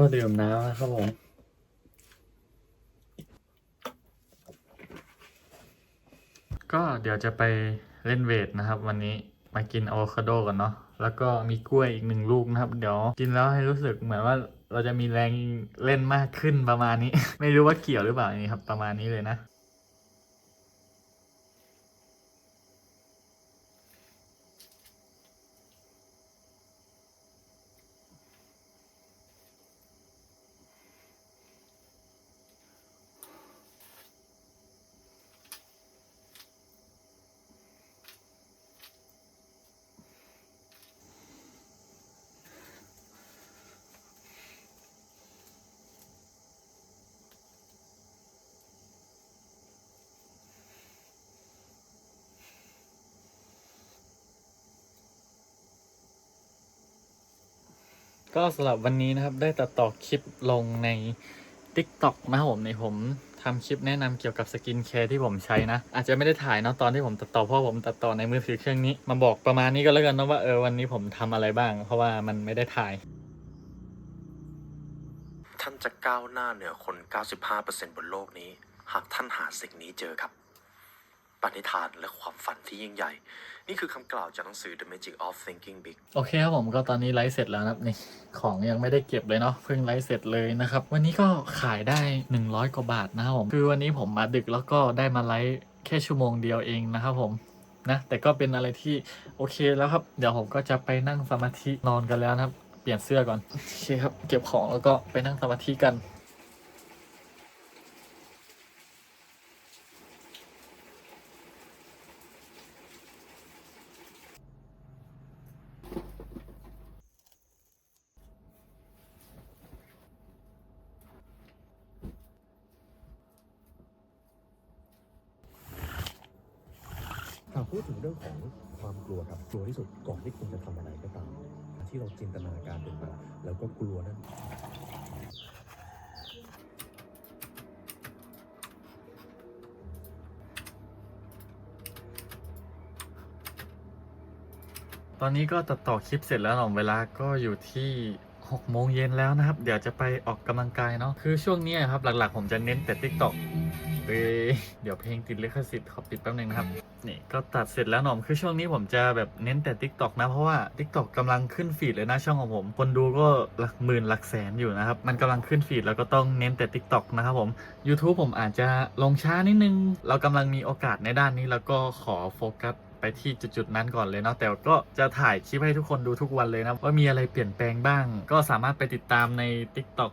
ก็ดื่มน้ำนะครับผมก็เดี๋ยวจะไปเล่นเวทนะครับ วันนี้มากินอะโวคาโดกันเนาะแล้วก็มีกล้วยอีกหนึ่งลูกนะครับ เดี๋ยวกินแล้วให้รู้สึกเหมือนว่าเราจะมีแรงเล่นมากขึ้นประมาณนี้ ไม่รู้ว่าเกี่ยวหรือเปล่านี่ครับ ประมาณนี้เลยนะ ก็สำหรับวันนี้นะครับได้ตัดต่อคลิปลงใน TikTok นะครับผมในผมทำคลิปแนะนำเกี่ยวกับสกินแคร์ที่ผมใช้นะ อาจจะไม่ได้ถ่ายเนาะตอนที่ผมตัดต่อเพราะผมตัดต่อในมือถือเครื่องนี้ มาบอกประมาณนี้ก็แล้วกันนะว่าเออวันนี้ผมทำอะไรบ้าง เพราะว่ามันไม่ได้ถ่าย ท่านจะก้าวหน้าเหนือคน 95%บนโลกนี้ หากท่านหาสิ่งนี้เจอครับปณิธานและความฝันที่ยิ่งใหญ่ นี่คือคำกล่าวจากหนังสือ The Magic of Thinking Big โอเคครับผมก็ตอนนี้ไลฟ์เสร็จแล้วนะครับนี่ของยังไม่ได้เก็บเลยเนาะเพิ่งไลฟ์เสร็จเลยนะครับ วันนี้ก็ขายได้ 100 กว่าบาทนะครับผม คือวันนี้ผมมาดึกแล้วก็ได้มาไลฟ์แค่ชั่วโมงเดียวเองนะครับผมนะแต่ก็เป็นอะไรที่โอเคแล้วครับ เดี๋ยวผมก็จะไปนั่งสมาธินอนกันแล้วนะครับ เปลี่ยนเสื้อก่อนโอเคครับเก็บของแล้วก็ไปนั่งสมาธิกันากพูดถึงเรื่องของความกลัวครับกลัวที่สุดก่อนที่คุณจะทำอะไรก็ตาม ที่เราจินตนาการเป็นมาแล้วก็กลัวนั่นตอนนี้ก็ตัดต่อคลิปเสร็จแล้วหน่อมเวลาก็อยู่ที่6โมงเย็นแล้วนะครับ เดี๋ยวจะไปออกกำลังกายเนาะคือช่วงนี้ครับหลักๆ ผมจะเน้นแต่ TikTok เอ้ยเดี๋ยวเพลงติดลิขสิทธิ์ขอปิดแป๊บนึงนะครับ นี่ก็ตัดเสร็จแล้วหน่อมคือช่วงนี้ผมจะแบบเน้นแต่ TikTok นะ เพราะว่า TikTok กำลังขึ้นฟีดเลยนะช่องของผม คนดูก็หลักหมื่นหลักแสนอยู่นะครับ มันกำลังขึ้นฟีดแล้วก็ต้องเน้นแต่ TikTok นะครับผม YouTube ผมอาจจะลงช้านิดนึง เรากำลังมีโอกาสในด้านนี้แล้วก็ขอโฟกัสไปที่จุดๆนั้นก่อนเลยเนาะแต่ก็จะถ่ายคลิปให้ทุกคนดูทุกวันเลยนะว่ามีอะไรเปลี่ยนแปลงบ้าง ก็สามารถไปติดตามใน TikTok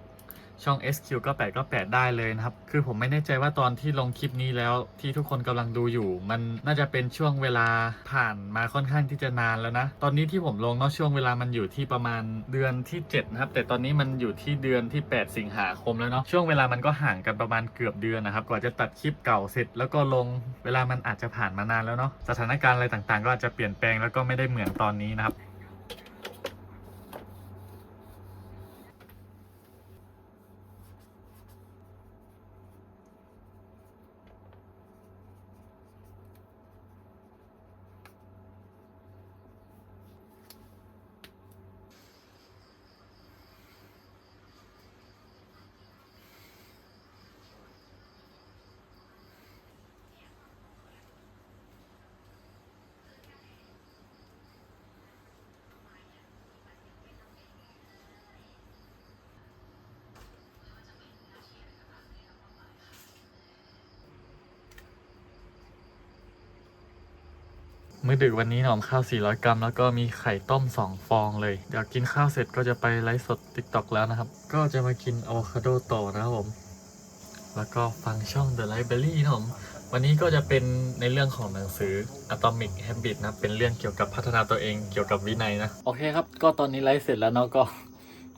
ช่อง SQ ก็แปดก็แปดได้เลยนะครับ คือผมไม่แน่ใจว่าตอนที่ลงคลิปนี้แล้วที่ทุกคนกำลังดูอยู่ มันน่าจะเป็นช่วงเวลาผ่านมาค่อนข้างที่จะนานแล้วนะ ตอนนี้ที่ผมลงเนาะช่วงเวลามันอยู่ที่ประมาณเดือนที่ 7 นะครับ แต่ตอนนี้มันอยู่ที่เดือนที่ 8 สิงหาคมแล้วเนาะช่วงเวลามันก็ห่างกันประมาณเกือบเดือนนะครับกว่าจะตัดคลิปเก่าเสร็จ แล้วก็ลงเวลามันอาจจะผ่านมานานแล้วเนาะสถานการณ์อะไรต่างๆ ก็อาจจะเปลี่ยนแปลงแล้วก็ไม่ได้เหมือนตอนนี้นะครับ มื้อดึกวันนี้หนอมข้าว 400 กรัม แล้วก็มีไข่ต้ม 2 ฟองเลย เดี๋ยวกินข้าวเสร็จก็จะไปไลฟ์สด TikTok แล้วนะครับ ก็จะมากินอะโวคาโดต่อนะครับผม แล้วก็ฟังช่อง The Library นะผมวันนี้ก็จะเป็นในเรื่องของหนังสือ Atomic Habit นะ เป็นเรื่องเกี่ยวกับพัฒนาตัวเองเกี่ยวกับวินัยนะ โอเคครับ ก็ตอนนี้ไลฟ์เสร็จแล้วเนาะก็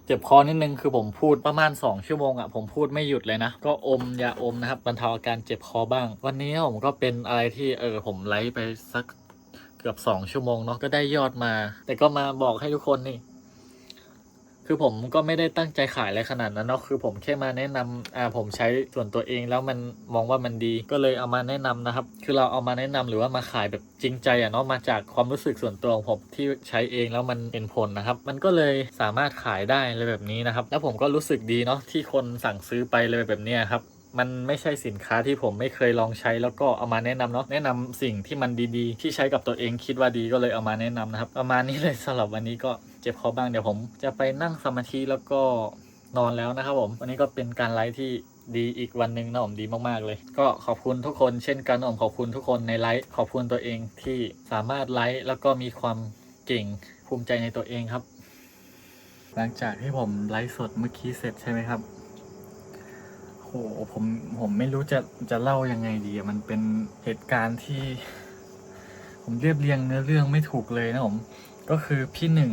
เจ็บคอนิดนึงคือผมพูดประมาณ 2 ชั่วโมงอะ่ะผมพูดไม่หยุดเลยนะ ก็อมยาอมนะครับบรรเทาอาการเจ็บคอบ้าง วันนี้ผมก็เป็นอะไรที่เออผมไลฟ์ไปสัก เกือบ2ชั่วโมงเนาะก็ได้ยอดมา แต่ก็มาบอกให้ทุกคนนี่ คือผมก็ไม่ได้ตั้งใจขายอะไรขนาดนั้นเนาะคือผมแค่มาแนะนำอ่าผมใช้ส่วนตัวเองแล้วมันมองว่ามันดีก็เลยเอามาแนะนำนะครับ คือเราเอามาแนะนำหรือว่ามาขายแบบจริงใจอะเนาะมาจากความรู้สึกส่วนตัวของผมที่ใช้เองแล้วมันเป็นผลนะครับ มันก็เลยสามารถขายได้เลยแบบนี้นะครับ แล้วผมก็รู้สึกดีเนาะที่คนสั่งซื้อไปเลยแบบนี้ครับ มันไม่ใช่สินค้าที่ผมไม่เคยลองใช้แล้วก็เอามาแนะนำเนาะแนะนำสิ่งที่มันดีๆ ที่ใช้กับตัวเองคิดว่าดีก็เลยเอามาแนะนำนะครับ ประมาณนี้เลยสำหรับวันนี้ก็เจ็บคอบ้างเดี๋ยวผม จะไปนั่งสมาธิแล้วก็นอนแล้วนะครับผมวันนี้ก็เป็นการไลฟ์ที่ดีอีกวันหนึ่งนะผมดีมากๆเลย ก็ขอบคุณทุกคนเช่นกันนะผมขอบคุณทุกคนในไลฟ์ขอบคุณตัวเองที่สามารถไลฟ์แล้วก็มีความเก่งภูมิใจในตัวเองครับ หลังจากที่ผมไลฟ์สดเมื่อกี้เสร็จใช่ไหมครับ โหผมผมไม่รู้จะจะเล่ายังไงดีมันเป็นเหตุการณ์ที่ ผมเรียบเรียงเนื้อเรื่องไม่ถูกเลยนะผมก็คือพี่หนึ่ง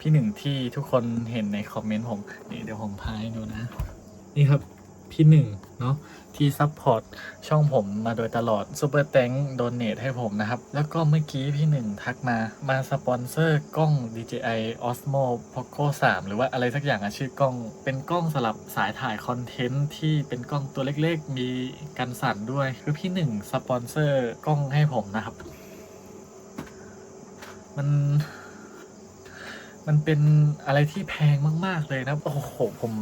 พี่หนึ่งที่ทุกคนเห็นในคอมเมนต์ผมนี่เดี๋ยวผมพายดูนะ นี่ครับ พี่หนึ่งเนาะที่ซัพพอร์ตช่องผมมาโดยตลอดซูเปอร์แตงโดเนทให้ผมนะครับ แล้วก็เมื่อกี้พี่หนึ่งทักมา มาสปอนเซอร์กล้อง DJI Osmo Poco 3 หรือว่าอะไรสักอย่างอะชื่อกล้อง เป็นกล้องสำหรับสายถ่ายคอนเทนต์ที่เป็นกล้องตัวเล็กๆ มีกันสั่นด้วย คือพี่หนึ่งสปอนเซอร์กล้องให้ผมนะครับ มัน มันเป็นอะไรที่แพงมากๆเลยนะโอ้โหผม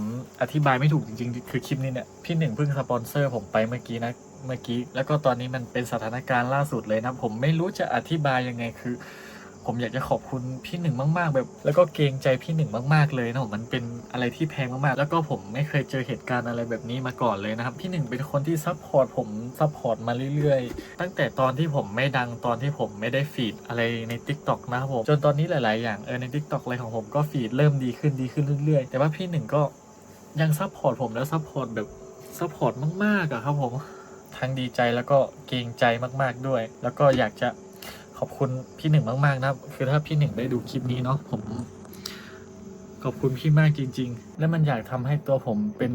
อธิบายไม่ถูกจริงๆ คือคลิปนี้เนี่ยพี่หนึ่งเพิ่งสปอนเซอร์ผมไปเมื่อกี้นะเมื่อกี้ แล้วก็ตอนนี้มันเป็นสถานการณ์ล่าสุดเลยนะ ผมไม่รู้จะอธิบายยังไงคือ ผมอยากจะขอบคุณพี่หนึ่งมาก ๆ แบบ แล้วก็เกรงใจพี่หนึ่งมากๆเลยนะผมมันเป็นอะไรที่แพงมากๆ แล้วก็ผมไม่เคยเจอเหตุการณ์อะไรแบบนี้มาก่อนเลยนะครับ พี่หนึ่งเป็นคนที่ซัพพอร์ตผมซัพพอร์ตมาเรื่อยๆ ตั้งแต่ตอนที่ผมไม่ดังตอนที่ผมไม่ได้ฟีดอะไรใน Tik t o อกนะครับผมจนตอนนี้หลาย ๆ อย่างเออใน Tik t o อกอะไรของผมก็ฟีดเริ่มดีขึ้นดีขึ้นเรื่อยๆ แต่ว่าพี่หนึ่งก็ยังซัพพอร์ตผมแล้วซัพพอร์ตแบบซัพพอร์ตมากๆอะครับผมทั้งดีใจแล้วก็เกรงใจมาก ๆด้วย แล้วก็อยากจะ ขอบคุณพี่หนึ่งมากๆนะครับ คือถ้าพี่หนึ่งได้ดูคลิปนี้เนาะผมขอบคุณพี่มากจริง ๆ และมันอยากทำให้ตัวผมเป็น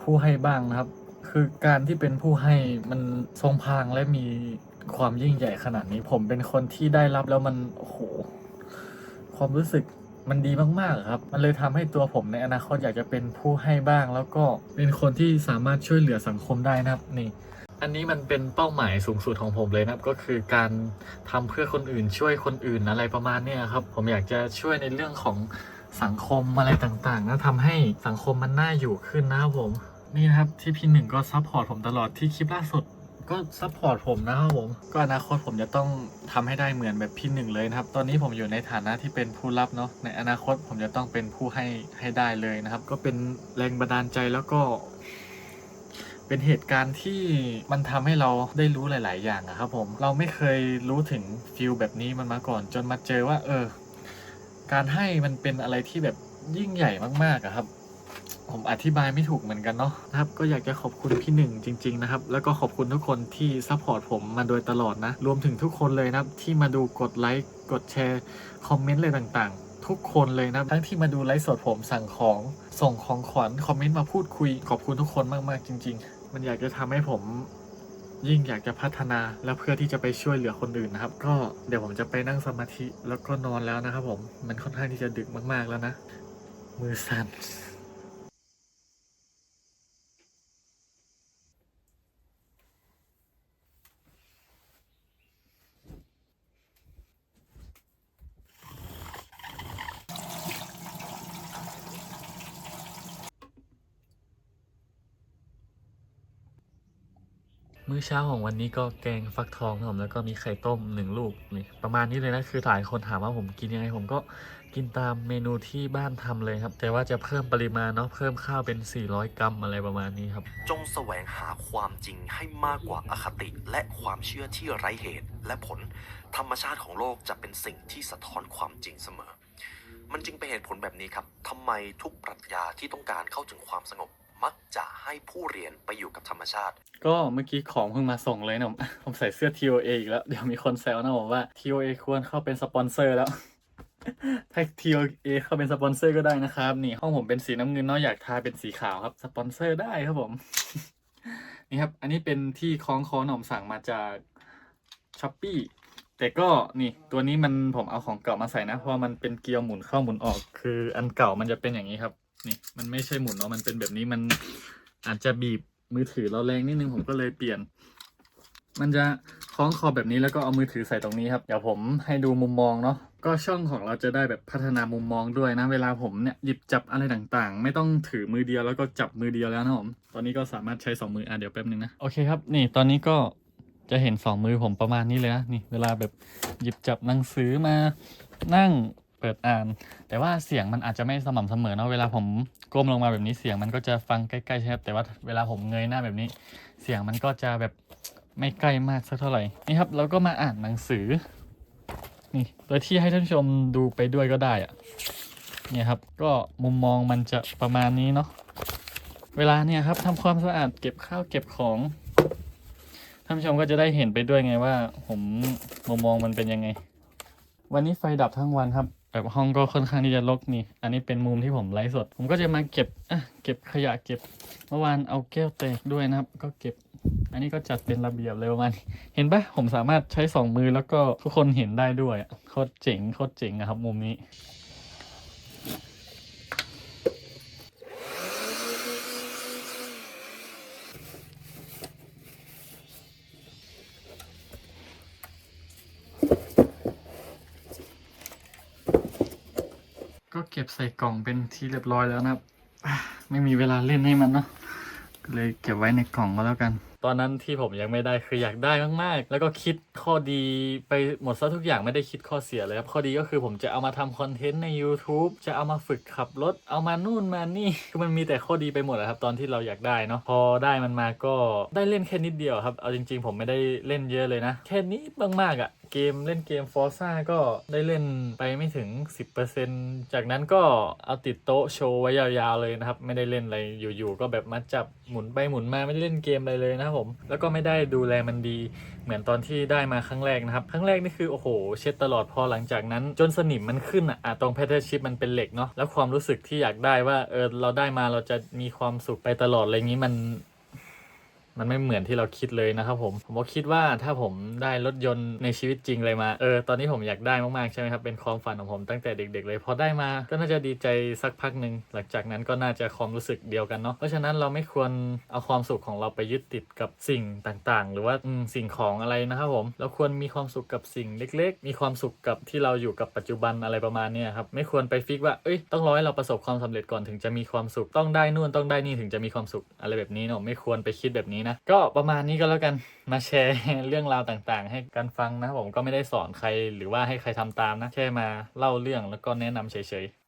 ผู้ให้บ้างนะครับ คือการที่เป็นผู้ให้มันทรงพลังและมีความยิ่งใหญ่ขนาดนี้ ผมเป็นคนที่ได้รับแล้วมันโอ้โหความรู้สึกมันดีมากๆครับ มันเลยทำให้ตัวผมในอนาคตอยากจะเป็นผู้ให้บ้าง แล้วก็เป็นคนที่สามารถช่วยเหลือสังคมได้นะครับนี่ อันนี้มันเป็นเป้าหมายสูงสุดของผมเลยนะครับ ก็คือการทำเพื่อคนอื่นช่วยคนอื่นอะไรประมาณเนี้ยครับ ผมอยากจะช่วยในเรื่องของสังคมอะไรต่างๆนะทำให้สังคมมันน่าอยู่ขึ้นนะครับผมนี่นะครับที่พี่หนึ่งก็ซัพพอร์ตผมตลอดที่คลิปล่าสุดก็ซัพพอร์ตผมนะครับผมก็อนาคตผมจะต้องทำให้ได้เหมือนแบบพี่หนึ่งเลยนะครับ ตอนนี้ผมอยู่ในฐานะที่เป็นผู้รับเนาะในอนาคตผมจะต้องเป็นผู้ให้ให้ได้เลยนะครับ ก็เป็นแรงบันดาลใจแล้วก็ เป็นเหตุการณ์ที่มันทำให้เราได้รู้หลาย ๆ อย่างอะครับผมเราไม่เคยรู้ถึงฟิลแบบนี้มันมาก่อน จนมาเจอว่า เออ การให้มันเป็นอะไรที่แบบยิ่งใหญ่มากๆอะครับ ผมอธิบายไม่ถูกเหมือนกันเนาะนะครับ ก็อยากจะขอบคุณพี่หนึ่งจริง ๆ นะครับ แล้วก็ขอบคุณทุกคนที่ซัพพอร์ตผมมาโดยตลอดนะ รวมถึงทุกคนเลยนะครับ ที่มาดูกดไลค์กดแชร์คอมเมนต์อะไรต่างๆ ทุกคนเลยนะทั้งที่มาดูไลฟ์สดผมสั่งของส่งของขวัญคอมเมนต์มาพูดคุยขอบคุณทุกคนมากๆจริง ๆ มันอยากจะทำให้ผมยิ่งอยากจะพัฒนาและเพื่อที่จะไปช่วยเหลือคนอื่นนะครับ ก็เดี๋ยวผมจะไปนั่งสมาธิแล้วก็นอนแล้วนะครับผมมันค่อนข้างที่จะดึกมากๆแล้วนะ มือสั่น มื้อเช้าของวันนี้ก็แกงฟักทองครับผมแล้วก็มีไข่ต้มหนึ่งลูกนี่ประมาณนี้เลยนะคือหลายคนถามว่าผมกินยังไงผมก็กินตามเมนูที่บ้านทำเลยครับ แต่ว่าจะเพิ่มปริมาณเนาะเพิ่มข้าวเป็น 400 กรัมอะไรประมาณนี้ครับ จงแสวงหาความจริงให้มากกว่าอคติ และความเชื่อที่ไร้เหตุ และผลธรรมชาติของโลกจะเป็นสิ่งที่สะท้อนความจริงเสมอ มันจึงเป็นเหตุผลแบบนี้ครับทำไมทุกปรัชญาที่ต้องการเข้าถึงความสงบ มักจะให้ผู้เรียนไปอยู่กับธรรมชาติ ก็เมื่อกี้ของเพิ่งมาส่งเลยนะผมผมใส่เสื้อ TOA อีกแล้ว เดี๋ยวมีคนแซวนะผมว่า TOA ควรเข้าเป็นสปอนเซอร์แล้วถ้า TOA เข้าเป็นสปอนเซอร์ก็ได้นะครับ นี่ห้องผมเป็นสีน้ำเงินเนาะอยากทาเป็นสีขาวครับสปอนเซอร์ได้ครับผมนี่ครับ อันนี้เป็นที่คล้องคอหนอมสั่งมาจากช้อปปี้แต่ก็นี่ตัวนี้มันผมเอาของเก่ามาใส่นะ เพราะมันเป็นเกียร์หมุนเข้าหมุนออก คืออันเก่ามันจะเป็นอย่างนี้ครับ นี่มันไม่ใช่หมุนเนาะมันเป็นแบบนี้มันอาจจะบีบมือถือเราแรงนิดนึงผมก็เลยเปลี่ยน มันจะคล้องคอแบบนี้แล้วก็เอามือถือใส่ตรงนี้ครับ เดี๋ยวผมให้ดูมุมมองเนาะก็ช่องของเราจะได้แบบพัฒนามุมมองด้วยนะ เวลาผมเนี่ยหยิบจับอะไรต่างๆ ไม่ต้องถือมือเดียวแล้วก็จับมือเดียวแล้วนะผมตอนนี้ก็สามารถใช้สองมืออะเดี๋ยวแป๊บนึงนะโอเคครับนี่ตอนนี้ก็จะเห็นสองมือผมประมาณนี้เลยนะนี่เวลาแบบหยิบจับหนังสือมานั่ง เปิดอ่าน แต่ว่าเสียงมันอาจจะไม่สม่ำเสมอเนาะเวลาผมก้มลงมาแบบนี้เสียงมันก็จะฟังใกล้ๆใช่ไหมครับแต่ว่าเวลาผมเงยหน้าแบบนี้ เสียงมันก็จะแบบไม่ใกล้มากสักเท่าไหร่นี่ครับเราก็มาอ่านหนังสือนี่โดยที่ให้ท่านผู้ชมดูไปด้วยก็ได้อะเนี่ยครับก็มุมมองมันจะประมาณนี้เนาะเวลาเนี่ยครับทำความสะอาดเก็บข้าวเก็บของท่านผู้ชมก็จะได้เห็นไปด้วยไงว่า ผมมุมมองมันเป็นยังไง วันนี้ไฟดับทั้งวันครับ แบบห้องก็ค่อนข้างที่จะรกนี่ อันนี้เป็นมุมที่ผมไลฟ์สด ผมก็จะมาเก็บอะเก็บขยะเก็บ เมื่อวานเอาแก้วแตกด้วยนะครับ ก็เก็บ อันนี้ก็จัดเป็นระเบียบเลยประมาณนี้เห็นปะผมสามารถใช้สองมือแล้วก็ทุกคนเห็นได้ด้วยโคตรเจ๋งโคตรเจ๋งอะครับ มุมนี้ ก็เก็บใส่กล่องเป็นที่เรียบร้อยแล้วนะครับ ไม่มีเวลาเล่นให้มันเนาะก็เลยเก็บไว้ในกล่องก็แล้วกัน ตอนนั้นที่ผมยังไม่ได้คืออยากได้มากๆ แล้วก็คิดข้อดีไปหมดซะทุกอย่างไม่ได้คิดข้อเสียเลยครับ ข้อดีก็คือผมจะเอามาทำคอนเทนต์ใน YouTube จะเอามาฝึกขับรถ เอามานู่นมานี่ คือมันมีแต่ข้อดีไปหมดแหละครับ ตอนที่เราอยากได้เนาะ พอได้มันมาก็ได้เล่นแค่นิดเดียวครับ เอาจริง ๆ ผมไม่ได้เล่นเยอะเลยนะ แค่นี้มากๆอะ่ะ เกมเล่นเกม Forza ก็ได้เล่นไปไม่ถึง 10%จากนั้นก็เอาติดโต๊ะโชว์ไว้ยาวๆเลยนะครับ ไม่ได้เล่นอะไรอยู่ๆก็แบบมาจับหมุนไปหมุนมาไม่ได้เล่นเกมอะไรเลยนะครับผม แล้วก็ไม่ได้ดูแลมันดี เหมือนตอนที่ได้มาครั้งแรกนะครับ ครั้งแรกนี่คือโอ้โห เช็ดตลอดพอหลังจากนั้น จนสนิมมันขึ้นอะอะตรงแพทเทิร์นชิปมันเป็นเหล็กเนาะแล้วความรู้สึกที่อยากได้ว่าเออเราได้มาเราจะมีความสุขไปตลอดอะไรอย่างนี้มัน มันไม่เหมือนที่เราคิดเลยนะครับผม ผมก็คิดว่าถ้าผมได้รถยนต์ในชีวิตจริงเลยมา เออ ตอนนี้ผมอยากได้มากๆใช่ไหมครับ เป็นความฝันของผมตั้งแต่เด็ก ๆ เลย พอได้มา ก็น่าจะดีใจสักพักหนึ่ง หลังจากนั้นก็น่าจะความรู้สึกเดียวกันเนาะ เพราะฉะนั้นเราไม่ควรเอาความสุขของเราไปยึดติดกับสิ่งต่างๆ หรือว่าสิ่งของอะไรนะครับผม เราควรมีความสุขกับสิ่งเล็ก ๆ มีความสุขกับที่เราอยู่กับปัจจุบันอะไรประมาณนี้ครับ ไม่ควรไปฟิกว่า เอ้ย ต้องรอให้เราประสบความสำเร็จก่อนถึงจะมีความสุข ต้องได้นู่นต้องได้นี่ถึงจะมีความสุขอะไรแบบนี้เนาะ ไม่ควรไปคิดแบบนี้นะ ก็ประมาณนี้ก็แล้วกันมาแชร์เรื่องราวต่างๆ ให้กันฟังนะผมก็ไม่ได้สอนใครหรือว่าให้ใครทำตามนะแค่มาเล่าเรื่องแล้วก็แนะนำเฉยๆ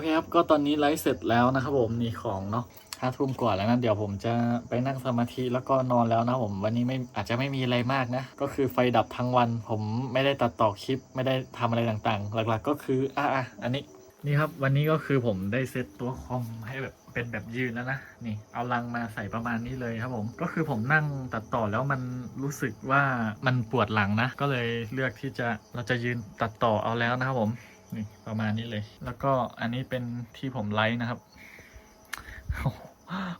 เคครับ ก็ตอนนี้ไลฟ์เสร็จแล้วนะครับผมนี่ของเนาะห้าทุ่มกว่าแล้วนะเดี๋ยวผมจะไปนั่งสมาธิแล้วก็นอนแล้วนะผมวันนี้ไม่อาจจะไม่มีอะไรมากนะ ก็คือไฟดับทั้งวัน ผมไม่ได้ตัดต่อคลิปไม่ได้ทำอะไรต่างๆ หลักๆ ก็คืออะอะอันนี้นี่ครับวันนี้ก็คือผมได้เซตตัวคอมให้แบบเป็นแบบยืนแล้วนะนี่เอาลังมาใส่ประมาณนี้เลยครับผม ก็คือผมนั่งตัดต่อแล้วมันรู้สึกว่ามันปวดหลังนะ ก็เลยเลือกที่จะเราจะยืนตัดต่อเอาแล้วนะครับผม นี่ประมาณนี้เลย แล้วก็อันนี้เป็นที่ผมไลฟ์นะครับ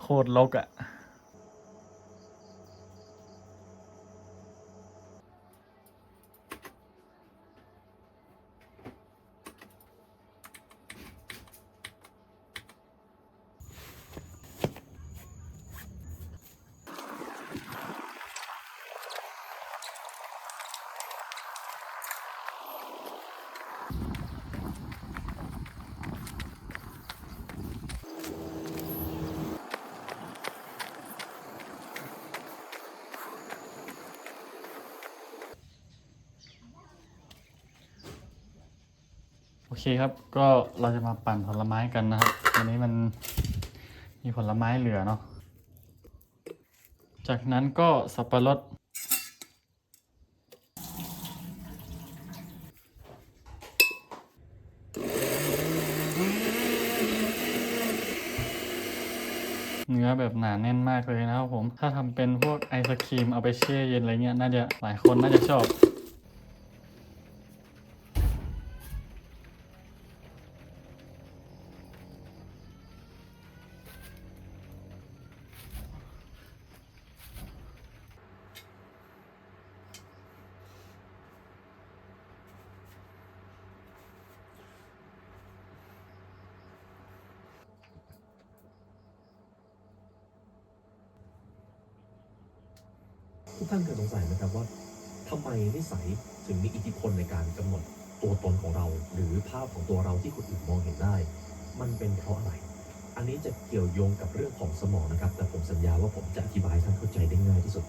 โคตรลกอะ่ะ เคครับ ก็เราจะมาปั่นผลไม้กันนะครับวันนี้มันมีผลไม้เหลือเนาะ จากนั้นก็สับปะรด เนื้อแบบหนาแน่นมากเลยนะครับผม ถ้าทำเป็นพวกไอศครีมเอาไปแช่เย็นอะไรเงี้ย น่าจะหลายคนน่าจะชอบ ทุกท่านเคยสงสัยไหมครับว่าทำไมนิสัยถึงมีอิทธิพลในการกำหนดตัวตนของเรา หรือภาพของตัวเราที่คนอื่นมองเห็นได้ มันเป็นเพราะอะไร อันนี้จะเกี่ยวโยงกับเรื่องของสมองนะครับ แต่ผมสัญญาว่าผมจะอธิบายท่านเข้าใจได้ง่ายที่สุด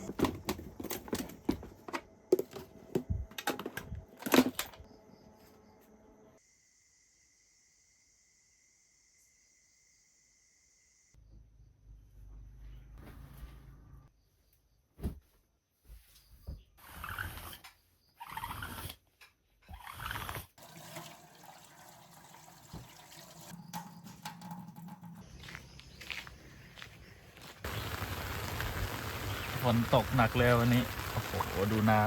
นตกหนักเลยวันนี้ โอ้โห ดูน้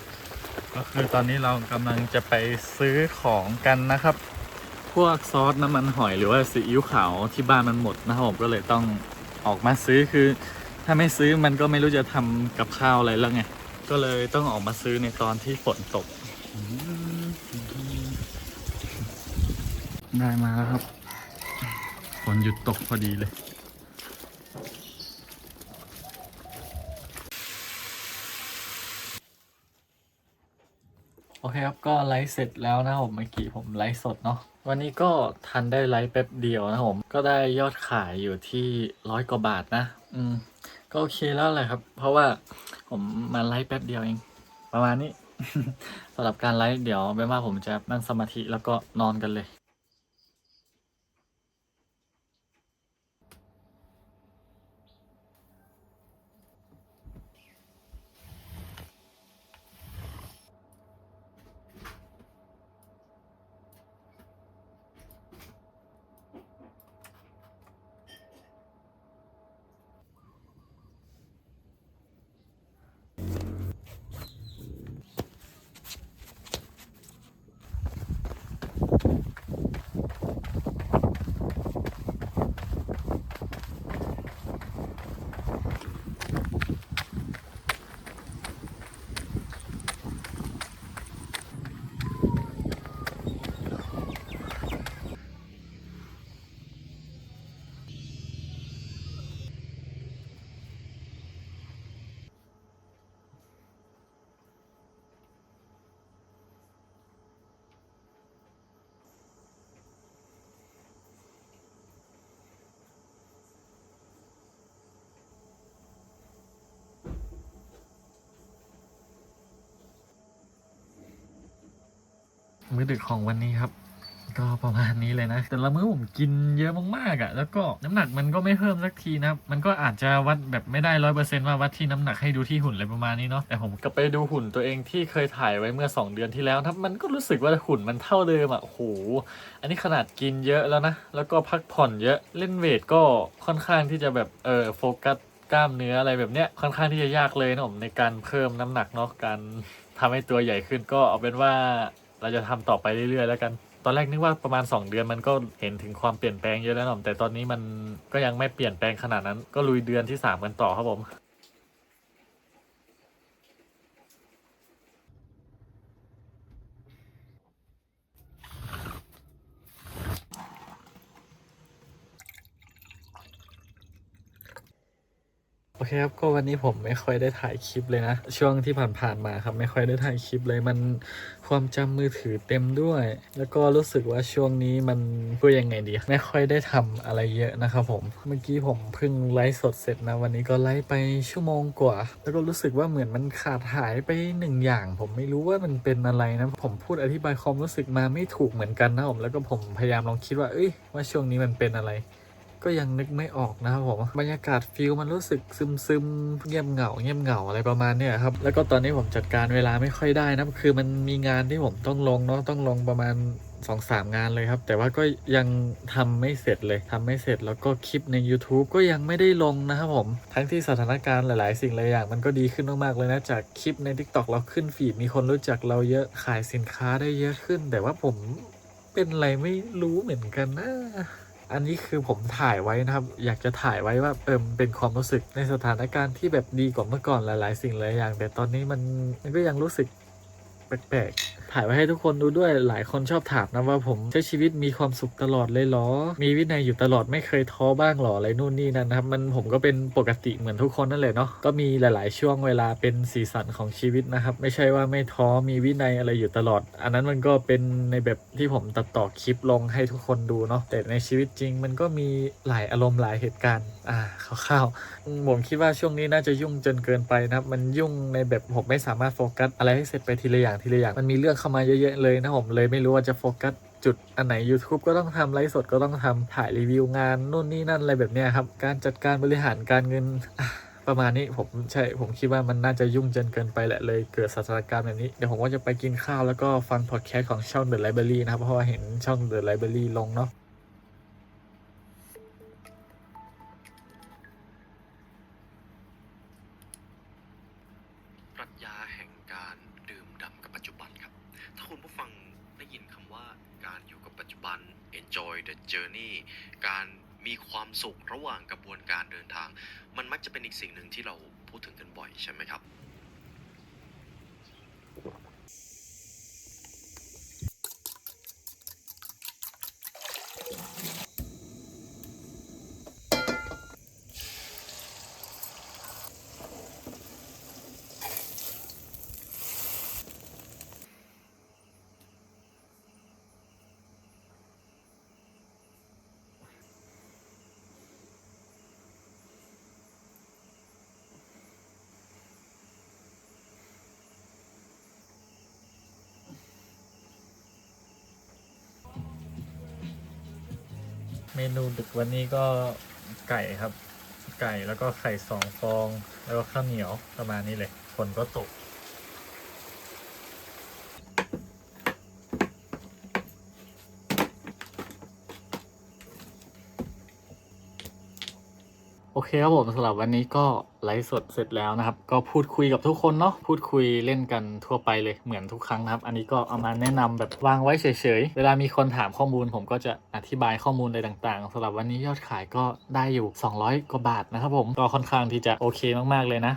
ำ ก็คือตอนนี้เรากำลังจะไปซื้อของกันนะครับ พวกซอสน้ำมันหอยหรือว่าซีอิ๊วขาวที่บ้านมันหมดนะครับผมก็เลยต้องออกมาซื้อคือ ถ้าไม่ซื้อมันก็ไม่รู้จะทำกับข้าวอะไรแล้วไง ก็เลยต้องออกมาซื้อในตอนที่ฝนตก ได้มาแล้วครับ ฝนหยุดตกพอดีเลย อเคครับก็ไลฟ์เสร็จแล้วนะผมเมื่อกี้ผมไลฟ์สดเนาะวันนี้ก็ทันได้ไลฟ์แป๊บเดียวนะผมก็ได้ยอดขายอยู่ที่ร้อยกว่าบาทนะ อืม ก็โอเคแล้วแหละครับ เพราะว่าผมมาไลฟ์แป๊บเดียวเอง ประมาณนี้สำหรับการไลฟ์เดี๋ยวไม่ว่าผมจะนั่งสมาธิแล้วก็นอนกันเลย มื้อดึกของวันนี้ครับ ก็ประมาณนี้เลยนะ แต่ละมื้อผมกินเยอะมากๆอะ่ะ แล้วก็น้ำหนักมันก็ไม่เพิ่มสักทีนะมันก็อาจจะวัดแบบไม่ได้ร้อยเปอร์เซนต์ว่าวัดที่น้ำหนักให้ดูที่หุ่นอะไรประมาณนี้เนาะแต่ผมก็ไปดูหุ่นตัวเองที่เคยถ่ายไว้เมื่อ 2 เดือนที่แล้วนะครับมันก็รู้สึกว่าหุ่นมันเท่าเดิมอะ่ะโอ้โหอันนี้ขนาดกินเยอะแล้วนะแล้วก็พักผ่อนเยอะเล่นเวทก็ค่อนข้างที่จะแบบเออโฟกัสกล้ามเนื้ออะไรแบบเนี้ยค่อนข้างที่จะยากเลยนะผมในการเพิ่มน้ำหนักเนาะการทำให้ตัวใหญ่ขึ้นก็เอาเป็นว่า เราจะทำต่อไปเรื่อยๆ แล้วกัน ตอนแรกนึกว่าประมาณ 2 เดือนมันก็เห็นถึงความเปลี่ยนแปลงเยอะแล้วหน่อมแต่ตอนนี้มันก็ยังไม่เปลี่ยนแปลงขนาดนั้น ก็ลุยเดือนที่ 3 กันต่อครับผม โอเคครับ ก็วันนี้ผมไม่ค่อยได้ถ่ายคลิปเลยนะ ช่วงที่ผ่านๆมาครับไม่ค่อยได้ถ่ายคลิปเลยมันความจำมือถือเต็มด้วย แล้วก็รู้สึกว่าช่วงนี้มันพูดยังไงดี ไม่ค่อยได้ทำอะไรเยอะนะครับผม เมื่อกี้ผมเพิ่งไลฟ์สดเสร็จนะ วันนี้ก็ไลฟ์ไปชั่วโมงกว่า แล้วก็รู้สึกว่าเหมือนมันขาดหายไปหนึ่งอย่าง ผมไม่รู้ว่ามันเป็นอะไรนะ ผมพูดอธิบายความรู้สึกมาไม่ถูกเหมือนกันนะผม แล้วก็ผมพยายามลองคิดว่า เอ้ยว่าช่วงนี้มันเป็นอะไร ก็ยังนึกไม่ออกนะครับผมบรรยากาศฟิลมันรู้สึกซึมซึมๆเงียบเหงาเงียบเหงาอะไรประมาณเนี้ยครับแล้วก็ตอนนี้ผมจัดการเวลาไม่ค่อยได้นะคือมันมีงานที่ผมต้องลงเนาะต้องลงประมาณ2องสามงานเลยครับ แต่ว่าก็ยังทำไม่เสร็จเลยทำไม่เสร็จแล้วก็คลิปใน YouTube ก็ยังไม่ได้ลงนะครับผม ทั้งที่สถานการณ์หลาย ๆ สิ่งหลายอย่าง มันก็ดีขึ้นมาก ๆ เลยนะ จากคลิปใน TikTok เราขึ้นฟีดมีคนรู้จักเราเยอะขายสินค้าได้เยอะขึ้น แต่ว่าผมเป็นอะไรไม่รู้เหมือนกันนะ อันนี้คือผมถ่ายไว้นะครับ อยากจะถ่ายไว้ว่าเออมเป็นความรู้สึกในสถานการณ์ที่แบบดีกว่าเมื่อก่อนหลาย ๆ สิ่งหลายอย่าง แต่ตอนนี้มันมันก็ยังรู้สึกแปลกๆ ถ่ายไว้ให้ทุกคนดูด้วยหลายคนชอบถามนะว่าผมใช้ชีวิตมีความสุขตลอดเลยหรอ มีวินัยอยู่ตลอดไม่เคยท้อบ้างหรออะไรนู่นนี่นั่นนะครับ มันผมก็เป็นปกติเหมือนทุกคนนั่นแหละเนาะก็มีหลาย ๆ ช่วงเวลาเป็นสีสันของชีวิตนะครับ ไม่ใช่ว่าไม่ท้อมีวินัยอะไรอยู่ตลอด อันนั้นมันก็เป็นในแบบที่ผมตัดต่อคลิปลงให้ทุกคนดูเนาะแต่ในชีวิตจริงมันก็มีหลายอารมณ์หลายเหตุการณ์อ่าคร่าวๆผมคิดว่าช่วงนี้น่าจะยุ่งจนเกินไปนะครับ มันยุ่งในแบบผมไม่สามารถโฟกัสอะไรให้เสร็จไปทีละอย่างทีละอย่างมันมีเรื่องเข้ามาเยอะๆเลยนะผมเลยไม่รู้ว่าจะโฟกัสจุดอันไหน YouTube ก็ต้องทำไลฟ์สดก็ต้องทำถ่ายรีวิวงานนู่นนี่นั่นอะไรแบบเนี้ยครับการจัดการบริหารการเงินประมาณนี้ผมใช่ผมคิดว่ามันน่าจะยุ่งจนเกินไปแหละเลยเกิดสถานการณ์แบบนี้ เดี๋ยวผมก็จะไปกินข้าวแล้วก็ฟังพอดแคสต์ของช่อง The Library นะครับ เพราะว่าเห็นช่อง The Library ลงเนาะ ความสุขระหว่างกระบวนการเดินทาง มันมักจะเป็นอีกสิ่งหนึ่งที่เราพูดถึงกันบ่อยใช่ไหมครับ เมนูดึกวันนี้ก็ไก่ครับ ไก่แล้วก็ไข่สองฟอง แล้วก็ข้าวเหนียวประมาณนี้เลยฝนก็ตก เคครับผมสำหรับวันนี้ก็ไลฟ์สดเสร็จแล้วนะครับ ก็พูดคุยกับทุกคนเนาะพูดคุยเล่นกันทั่วไปเลยเหมือนทุกครั้งนะครับ อันนี้ก็เอามาแนะนำแบบวางไว้เฉยๆ เวลามีคนถามข้อมูล ผมก็จะอธิบายข้อมูลอะไรต่างๆสำหรับวันนี้ยอดขายก็ได้อยู่ 200 กว่าบาทนะครับผมก็ค่อนข้างที่จะโอเคมากๆเลยนะ